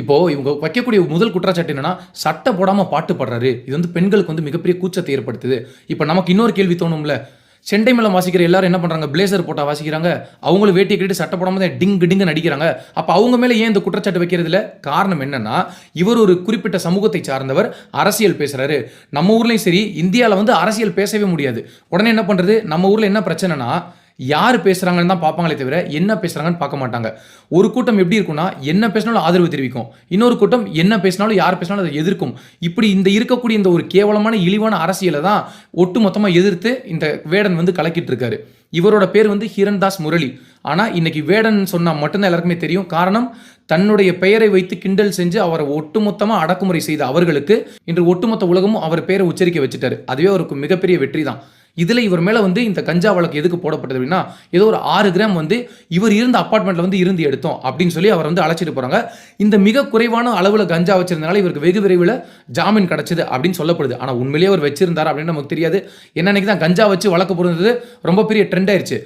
இப்போது இவங்க வைக்கக்கூடிய முதல் குற்றச்சாட்டு என்னன்னா சட்டை போடாமல் பாட்டு பாடுறாரு. இது வந்து பெண்களுக்கு வந்து மிகப்பெரிய கூச்சத்தை ஏற்படுத்துது. இப்போ நமக்கு இன்னொரு கேள்வி தோணும்ல. செண்டை மேளம் வாசிக்கிற எல்லாரும் என்ன பண்ணுறாங்க பிளேசர் போட்டால் வாசிக்கிறாங்க. அவங்களும் வேட்டி கட்டிட்டு சட்டை போடாமல் தான் டிங் டிங்கு நடிக்கிறாங்க அப்போ அவங்க மேலே ஏன் இந்த குற்றச்சாட்டு வைக்கிறதுல காரணம் என்னன்னா இவர் ஒரு குறிப்பிட்ட சமூகத்தை சார்ந்தவர் அரசியல் பேசுகிறாரு நம்ம ஊர்லேயும் சரி இந்தியாவில் வந்து அரசியல் பேசவே முடியாது. உடனே என்ன பண்ணுறது நம்ம ஊரில் என்ன பிரச்சனைனா யார் பேசுகிறாங்கன்னு தான் பார்ப்பாங்களே தவிர என்ன பேசுகிறாங்கன்னு பார்க்க மாட்டாங்க. ஒரு கூட்டம் எப்படி இருக்கும்னா என்ன பேசினாலும் ஆதரவு தெரிவிக்கும். இன்னொரு கூட்டம் என்ன பேசினாலும் யார் பேசினாலும் அதை எதிர்க்கும். இப்படி இந்த இருக்கக்கூடிய இந்த ஒரு கேவலமான இழிவான அரசியலை தான் ஒட்டுமொத்தமாக எதிர்த்து இந்த வேடன் வந்து கலக்கிட்டு இருக்காரு. இவரோட பேர் வந்து ஹிரண்தாஸ் முரளி. ஆனால் இன்னைக்கு வேடன் சொன்னால் மட்டும்தான் எல்லாருக்குமே தெரியும். காரணம் தன்னுடைய பெயரை வைத்து கிண்டல் செஞ்சு அவரை ஒட்டுமொத்தமாக அடக்குமுறை செய்த அவர்களுக்கு இன்று ஒட்டுமொத்த உலகமும் அவர் பெயரை உச்சரிக்க வச்சுட்டாரு. அதுவே அவருக்கு மிகப்பெரிய வெற்றி தான் இதில் இவர் மேலே வந்து இந்த கஞ்சா வழக்கு எதுக்கு போடப்பட்டது அப்படின்னா ஏதோ ஒரு ஆறு கிராம் வந்து இவர் இருந்த அப்பார்ட்மெண்ட்டில் வந்து இருந்து எடுத்தோம் அப்படின்னு சொல்லி அவர் வந்து அழைச்சிட்டு போகிறாங்க இந்த மிக குறைவான அளவில் கஞ்சா வச்சிருந்தனால இவருக்கு வெகு விரைவில் ஜாமீன் கிடச்சிது அப்படின்னு சொல்லப்படுது. ஆனால் உண்மையிலேயே அவர் வச்சிருந்தார் அப்படின்னு நமக்கு தெரியாது. என்ன அன்னைக்கு தான் கஞ்சா வச்சு வழக்கு போடுறது ரொம்ப பெரிய ட்ரெண்ட் ஆயிடுச்சு